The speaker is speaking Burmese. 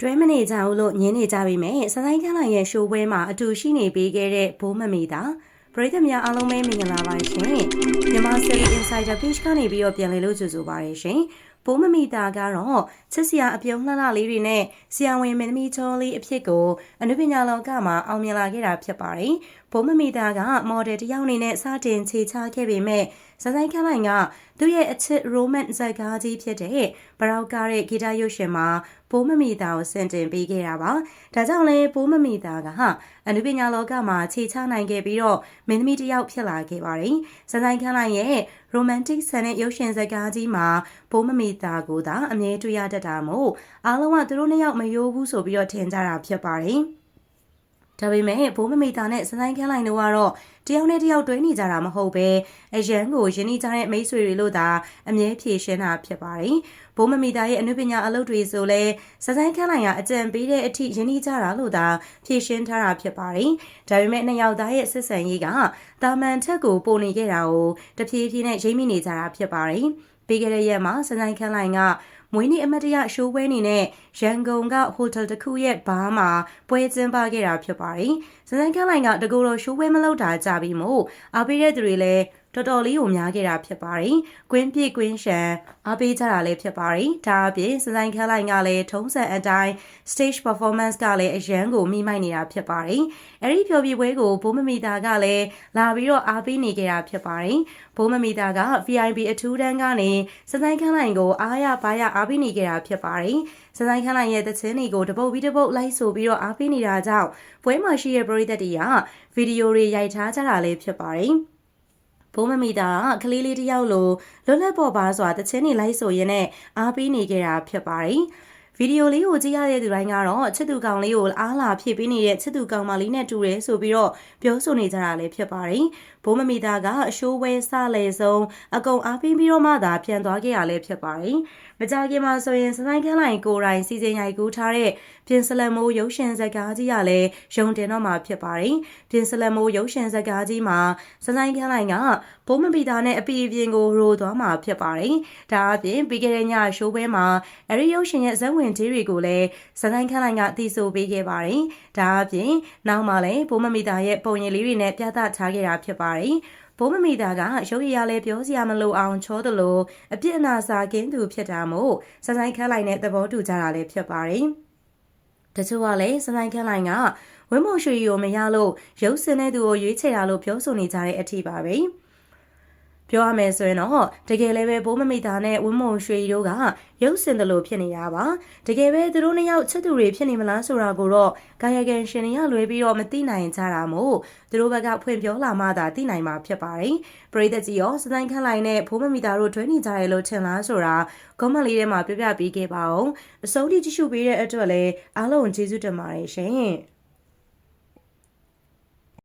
တွဲမနေကြဘူးလို့ညင်းနေကြပြီမဲ့စဆိုင်ခန်းလိုက်ရဲ့ရှိုးပွဲမှာအတူရှိနေပေးခဲ့တဲ့ဘိုးမမီတာပရိသတ်များအားလုံးပဲမင်္ဂလာပါရှင်မြန်မာ City Insider Page ကနေပြီးတော့ပြန်လည်လို့ကြိုဆိုပါရရှင် ဘိုးမမီတာကတော့ချစ်စရာအပြုံးလှလှလေးတွေနဲ့ဆရာဝန်မင်းသမီးချောလေးအဖြစ်ကိုအနုပညာလောကမှာအောင်မြင်လာခဲ့တာဖြစ်ပါတယ်ဘိုးမမီတာကမော်ဒယ်တစ်ယောက်အနေနဲ့စတင်ခြေချခဲ့ပေမဲ့စဆိုင်ခန်းလိုက်ကသူ့ရဲ့အချစ် romance ဇာတ်ကားကြီးဖြစ်တဲ့ဘရောက်ကားတဲ့ဂီတရုပ်ရှင်မှာဘိုးမမီတာကိုဆင်တင်ပေးခဲ့တာပါ။ဒါကြောင့်လဲဘိုးမမီတာကဟာအနုပညာလောကမှာခြေချနိုင်ခဲ့ပြီးတော့မင်းသမီးတစ်ယောက်ဖြစ်လာခဲ့ပါတယ်။စဆိုင်ခန်းလိုက်ရဲ့ romantic ဆန်တဲ့ရုပ်ရှင်ဇာတ်ကားကြီးမှာဘိုးမမီတာကိုသာအမြဲတွေ့ရတတ်တာမို့အားလုံးကသူတို့နှစ်ယောက်မယိုးဘူးဆိုပြီးတော့ထင်ကြတာဖြစ်ပါတယ်။ဒါပေမဲ့ဘိုးမမိသားနဲ့စဆိုင်ခန်းလိုက်တို့ကတော့တယောက်နဲ့တယောက်တွဲနေကြတာမဟုတ်ပဲအရန်ကိုယဉ်နေကြတဲ့မိတ်ဆွေတွေလို့သာအမြဲဖြေရှင်းတာဖြစ်ပါတယ်။ဘိုးမမိသားရဲ့အနုပညာအလုပ်တွေဆိုလဲစဆိုင်ခန်းလိုက်ကအကြံပေးတဲ့အထိယဉ်နေကြတာလို့သာဖြေရှင်းထားတာဖြစ်ပါတယ်။ဒါပေမဲ့နှစ်ယောက်သားရဲ့ဆက်ဆံရေးကတာမန်ထက်ကိုပိုနေခဲ့တာကိုတဖြည်းဖြည်းနဲ့ရိမ့်မိနေကြတာဖြစ်ပါတယ်။ ပြီးခဲ့တဲ့ရက်မှာစဆိုင်ခန်းလိုင်က မွေးနေ့အမတ်တရရှိုးပွဲနေနဲ့ရန်ကုန်ကဟိုတယ်တစ်ခုရဲ့ဘားမှာပွဲကျင်းပခဲ့တာဖြစ်ပါတယ်။စစန်ကလိုင်ကတကူတော်ရှိုးပွဲမလုပ်တာကြပြီးမို့အားပေးတဲ့သူတွေလည်းတော်တော်လေးကိုများခဲ့တာဖြစ်ပါတယ်။ကွင်းပြည့်ကွင်းရှန်အားပေးကြတာလည်းဖြစ်ပါတယ်။ဒါအပြင်စဆိုင်ခန်းလိုင်းကလည်းထုံးစံအတိုင်း stage performance ကလည်းအရန်ကိုမိမိုက်နေတာဖြစ်ပါတယ်။အဲဒီဖျော်ဖြေပွဲကိုဘိုးမမီတာကလည်းလာပြီးတော့အားပေးနေကြတာဖြစ်ပါတယ်။ဘိုးမမီတာက VIP အထူးတန်းကနေစဆိုင်ခန်းလိုင်းကိုအားရပါရအားပေးနေကြတာဖြစ်ပါတယ်။စဆိုင်ခန်းလိုင်းရဲ့တခြင်းတွေကိုတပုတ်ပြီးတပုတ်လိုက်ဆိုပြီးတော့အားပေးနေတာကြောင့်ပွဲမှာရှိတဲ့ပရိသတ်တွေကဗီဒီယိုတွေရိုက်ထားကြတာလည်းဖြစ်ပါတယ်။ဘိုးမမီတာကလေးလေးတယောက်လိုလွတ်လပ်ပေါ်ပါစွာတချင်းနေလိုက်ဆိုရင်နဲ့အားပေးနေကြတာဖြစ်ပါတယ် ဗီဒီယိုလေးကိုကြည့်ရတဲ့သူတိုင်းကတော့ချစ်သူကောင်လေးကိုအားလာဖြစ်ပေးနေတဲ့ချစ်သူကောင်မလေးနဲ့တူတယ်ဆိုပြီးတော့ပြောဆိုနေကြတာလည်းဖြစ်ပါတယ်။ဘိုးမမီတာကအရှိုးဝဲစလေဆုံးအကုန်အားပေးပြီးတော့မှသာပြန်သွားခဲ့ရလည်းဖြစ်ပါတယ်။မကြခင်မှာဆိုရင်စဆိုင်ခန်းလိုင်ကိုရိုင်းစီစဉ်ရိုက်ကူးထားတဲ့ပြင်စလန်မိုးရုပ်ရှင်ဇာတ်ကားကြီးကလည်းရုံတင်တော့မှာဖြစ်ပါတယ်။ပြင်စလန်မိုးရုပ်ရှင်ဇာတ်ကားကြီးမှာစဆိုင်ခန်းလိုင်ကဘိုးမပီတာနဲ့အပီအပြင်ကိုရိုသွားမှာဖြစ်ပါတယ်။ဒါအပြင်ပြီးခဲ့တဲ့ညရှိုးပွဲမှာအရီရုပ်ရှင်ရဲ့ဇက်ဝင်ကြီးတွေကိုလည်းစဆိုင်ခန်းလိုင်ကတည်ဆိုပေးခဲ့ပါတယ်။ဒါအပြင်နောက်မှလည်းဘိုးမမီတာရဲ့ပုံရိပ်လေးတွေနဲ့ပြသထားခဲ့တာဖြစ်ပါတယ်။ဘိုးမမီတာကရုပ်ရည်ရလဲပြောစရာမလိုအောင်ချောသလိုအပြစ်အနာစာကင်းသူဖြစ်တာမို့စဆိုင်ခန်းလိုက်နဲ့သဘောတူကြတာလည်းဖြစ်ပါတယ်။တချို့ကလည်းစဆိုင်ခန်းလိုက်ကဝင်းမုံရွှေရီကိုမရလို့ရုပ်စင်တဲ့သူကိုရွေးချယ်တာလို့ပြောဆိုနေကြတဲ့အထီပါပဲ။ ပြောရမယ်ဆိုရင်တော့တကယ်လည်းပဲဘိုးမမိသားနဲ့ဝင်းမုံရွှေတို့ကရုပ်စင်တယ်လို့ဖြစ်နေတာပါတကယ်ပဲသူတို့နှစ်ယောက်ချစ်သူတွေဖြစ်နေမလားဆိုတာကိုတော့ကာယကံရှင်တွေကလွဲပြီးတော့မသိနိုင်ကြတာမို့သူတို့ဘက်ကဖွင့်ပြောလာမှသာသိနိုင်မှာဖြစ်ပါတယ်ပရိသတ်ကြီးရောစတိုင်းခန့်လိုက်နဲ့ဘိုးမမိသားတို့တွဲနေကြတယ်လို့ထင်လားဆိုတာကွန်မန့်လေးထဲမှာပြပြပေးခဲ့ပါအောင်အစိုးရကြည့်ရှုပေးတဲ့အတွက်လည်းအားလုံးကျေးဇူးတင်ပါတယ်ရှင်